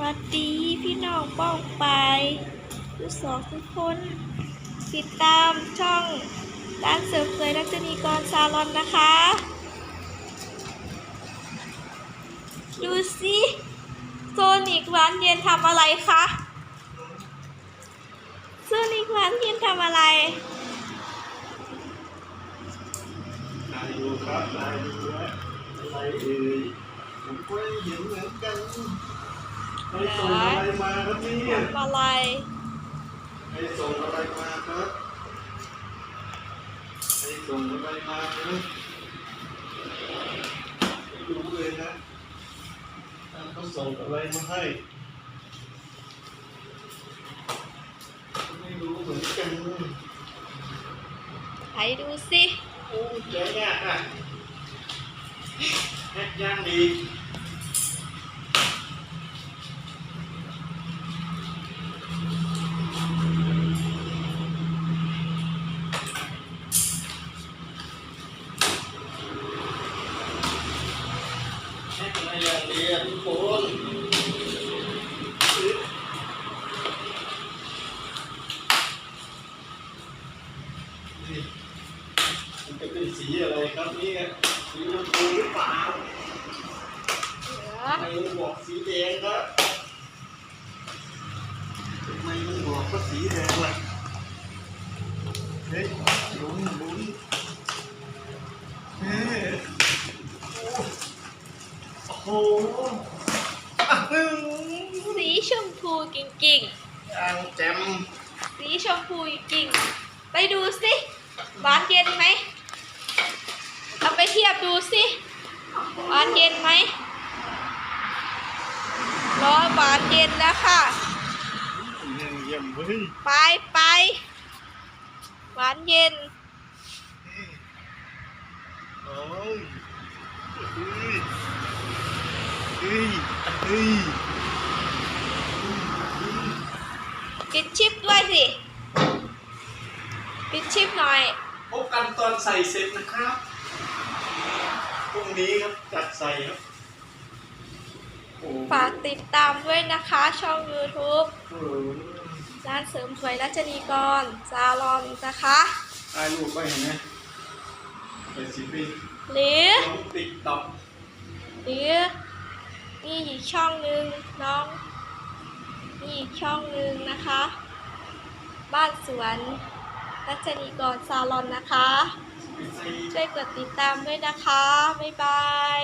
วัสดีพี่น้องป้องไปทุกสองทุกคน ติดตามช่องร้านเสริมสวยรัชนีกรซาลอนนะคะ ดูสิโซนิกวานเย็นทำอะไรคะโซนิกวานเย็นทำอะไรนายดูครับนายดูนะอะไรเอ่ยผมก็เห็นเหมือนกัน ไปส่งอะไรมาครับเนี่ยทำอะไรไปส่งอะไรมาครับไปส่งอะไรมาครับไม่รู้เลยนะเขาส่งอะไรมาให้ไม่รู้เหมือนกันไปดูสิโอ้ยแกะยากอะแกะยากดี อย่างเดียวทุกคนมันจะเป็นสีอะไรครับนี่สีชมพูหรือเปล่าไมมันบอกสีแดงครับทำไมมันบอกว่าสีแดงล่ะเฮ้ยลุ้นลุ้นเฮ้ย โอ้โหอ้าวสีชมพูกิ่งอ่างแจ่มๆสีชมพูกิ่งๆไปดูสิหวานเย็นไหมเอาไปเทียบดูสิหวานเย็นไหมร้อยหวานเย็นแล้วค่ะ เยี่ยมเยี่ยมเฮ้ย ไปไปหวานเย็น โอ้ยเฮ้ยเฮ้ยเฮ้ย ปิดชิปด้วยสิ ปิดชิปหน่อย พบกันตอนใส่เสร็จนะครับพรุ่งนี้ครับจัดใส่ครับโอ้ฝากติดตามด้วยนะคะช่อง YouTube โหร้านเสริมสวยรัชนีกรซาลอนนะคะถ่ายรูปไปเห็นไหมไปสิไปหรือลงติ๊กต็อกหรือ นี่อีกช่องหนึ่งน้องนี่อีกช่องหนึ่งนะคะ บ้านสวนรัชนีกรซาลอนนะคะ ช่วยกดติดตามด้วยนะคะ บ๊ายบาย